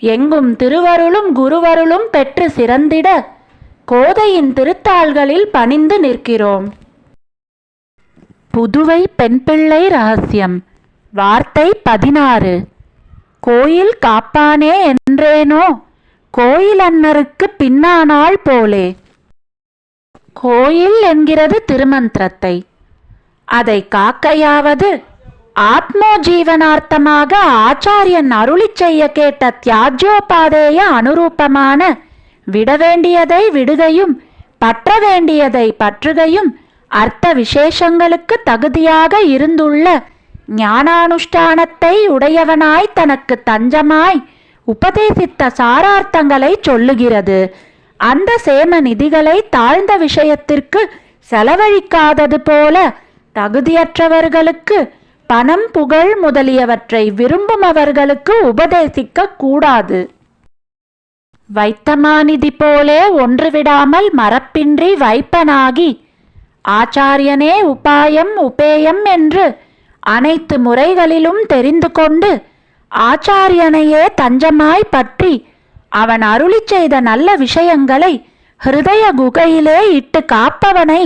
எங்கும் திருவருளும் குருவருளும் பெற்று சிறந்திட கோதையின் திருத்தாள்களில் பணிந்து நிற்கிறோம். புதுவை பெண் பிள்ளை ரகசியம். வார்த்தை பதினாறு. கோயில் காப்பானே என்றேனோ? கோயில் அன்னருக்கு பின்னானாள் போலே. கோயில் என்கிறது திருமந்திரத்தை. அதை காக்கையாவது ஆத்மோஜீவனார்த்தமாக ஆச்சாரியன் அருளி செய்ய கேட்ட தியாஜ்யோபாதேய அனுரூபமான விட வேண்டியதை விடுகையும் பற்ற வேண்டியதை பற்றுகையும் அர்த்த விசேஷங்களுக்கு தகுதியாக இருந்துள்ள ஞானானுஷ்டானத்தை உடையவனாய் தனக்கு தஞ்சமாய் உபதேசித்த சாரார்த்தங்களை சொல்லுகிறது. அந்த சேம நிதிகளை தாழ்ந்த விஷயத்திற்கு செலவழிக்காதது போல தகுதியற்றவர்களுக்கு பணம் புகழ் முதலியவற்றை விரும்புமவர்களுக்கு உபதேசிக்க கூடாது. வைத்தமானிதி போலே ஒன்று விடாமல் மரப்பின்றி வைப்பனாகி ஆச்சாரியனே உபாயம் உபேயம் என்று அனைத்து முறைகளிலும் தெரிந்து கொண்டு ஆச்சாரியனையே தஞ்சமாய் பற்றி அவன் அருளிச் செய்த நல்ல விஷயங்களை ஹிருதய குகையிலே இட்டு காப்பவனை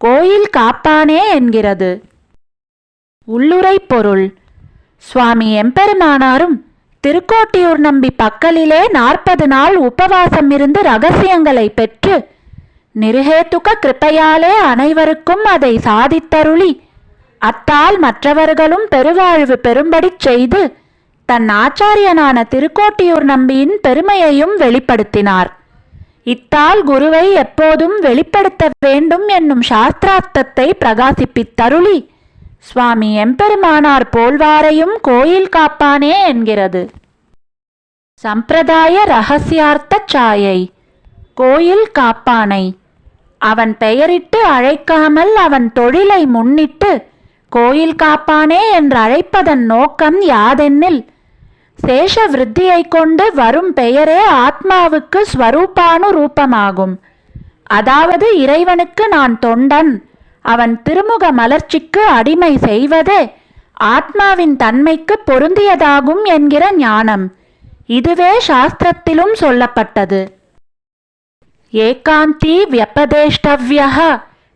கோயில் காப்பானே என்கிறது. உள்ளுரை பொருள். சுவாமி எம்பெருமானாரும் திருக்கோட்டியூர் நம்பி பக்கலிலே நாற்பது நாள் உபவாசம் இருந்து ரகசியங்களை பெற்று நிருஹேத்துக கிருப்பையாலே அனைவருக்கும் அதை சாதித்தருளி அத்தால் மற்றவர்களும் பெருவாழ்வு பெறும்படிச் செய்து தன் ஆச்சாரியனான திருக்கோட்டியூர் நம்பியின் பெருமையையும் வெளிப்படுத்தினார். இத்தால் குருவை எப்போதும் வெளிப்படுத்த வேண்டும் என்னும் சாஸ்திரார்த்தத்தை பிரகாசிப்பித்தருளி சுவாமி எம்பெருமானார் போல்வாரையும் கோயில் காப்பானே என்கிறது. சம்பிரதாய ரகசியார்த்த சாயை கோயில் காப்பானை. அவன் பெயரிட்டு அழைக்காமல் அவன் தொழிலை முன்னிட்டு கோயில் காப்பானே என்று அழைப்பதன் நோக்கம் யாதென்னில் சேஷ விருத்தியை கொண்டு வரும் பெயரே ஆத்மாவுக்கு ஸ்வரூபானு ரூபமாகும் அதாவது இறைவனுக்கு நான் தொண்டன் அவன் திருமுக மலர்ச்சிக்கு அடிமை செய்வதே ஆத்மாவின் தன்மைக்கு பொருந்தியதாகும் என்கிற ஞானம். இதுவே சாஸ்திரத்திலும் சொல்லப்பட்டது. ஏகாந்தி வியபதேஷ்டவ்யா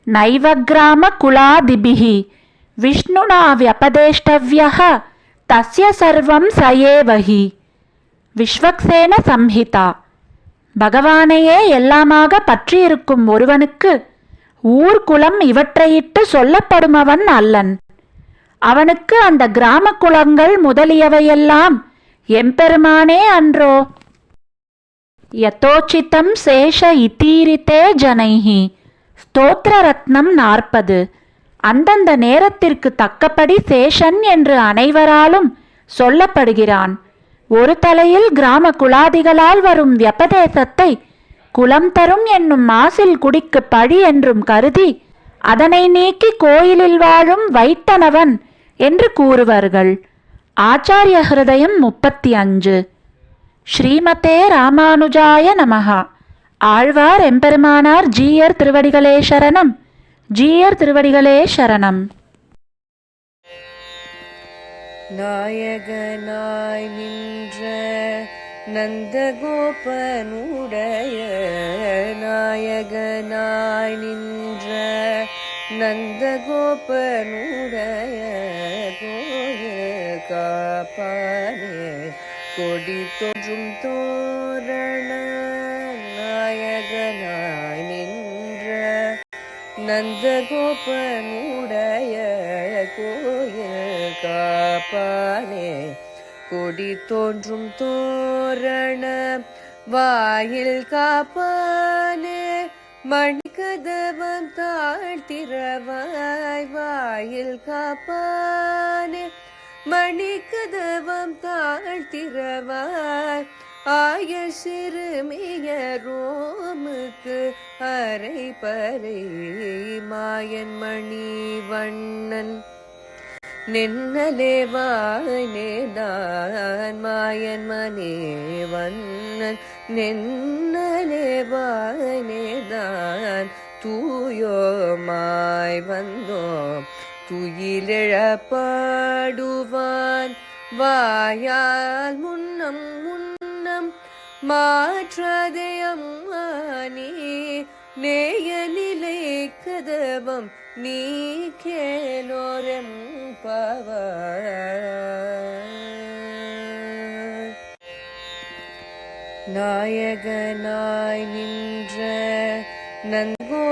நைவக்ராம குலாதிபிகி விஷ்ணுனா வியபதேஷ்டவ்யா தஸ்ய சர்வம் சயேவகி விஸ்வக்சேன சம்ஹிதா. பகவானையே எல்லாமாக பற்றியிருக்கும் ஒருவனுக்கு ஊர் இவற்றையிட்டு சொல்லப்படுமவன் அல்லன். அவனுக்கு அந்த கிராம குலங்கள் முதலியவையெல்லாம் எம்பெருமானே அன்றோ. யதோச்சிதம் சேஷ இத்தீரித்தே ஜனைஹி. ஸ்தோத்திர ரத்னம் நாற்பது. அந்தந்த நேரத்திற்கு தக்கபடி சேஷன் என்று அனைவராலும் சொல்லப்படுகிறான். ஒரு தலையில் கிராம குலாதிகளால் வரும் வியபதேசத்தை குலம் தரும் என்னும் மாசில் குடிக்கு பழி என்றும் கருதி அதனை நீக்கி கோயிலில் வாழும் வைத்தனவன் என்று கூறுவார்கள். ஆச்சாரிய ஹிருதயம் முப்பத்தி அஞ்சு. ஸ்ரீமதே ராமானுஜாய நமகா ஆழ்வார் எம்பெருமானார் ஜீயர் திருவடிகளே சரணம். ஜீயர் திருவடிகளே சரணம். நாயகனாய் நின்ற நந்தகோபனுடைய நாயகனாய் நின்ற நந்தகோபனுடைய கோய காப்பானே கொடி தோன்றும் தோரண நாயகனாய் நின்ற நந்தகோபனுடைய கோயில் காப்பானே கொடி தோன்றும் தோரண வாயில் காப்பானே மணிக்கதவம் தாழ்த்திரவாய் வாயில் காப்பானே மணிக்கதவம் தாழ்த்திரவாய் ஆய சிறுமிய ரோமுக்கு அரை பறை மாயன் மணி வண்ணன் நின்னலே வாழ்நேதான் மாயன் மணி வண்ணன். நின்னலே வாய்னேதான் தூயோமாய் வந்தோம் துயிலிழப்பாடுவான் வாயால் முன்னம் முன்னம் மாற்றதயம் மானே நேய நிலை கதவம் நீ கேலோரம் பவாய் நாயகனாய் நின்ற நங்கோபனுடைய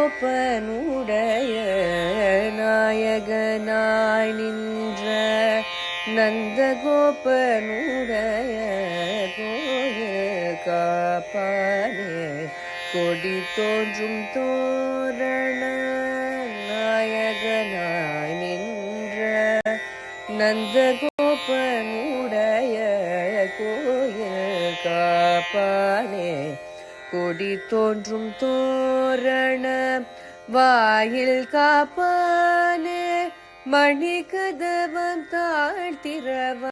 நாயகனாய் நின்ற நந்தகோபனுடைய கோயில் காப்பானே கொடி தோன்றும் தோரண நந்தகோபனுடைய கோயில் காப்பானே. கொடி தோன்றும் தோரண வாயில் காப்பானே. மணி கதவம் தாழ்த்திரவ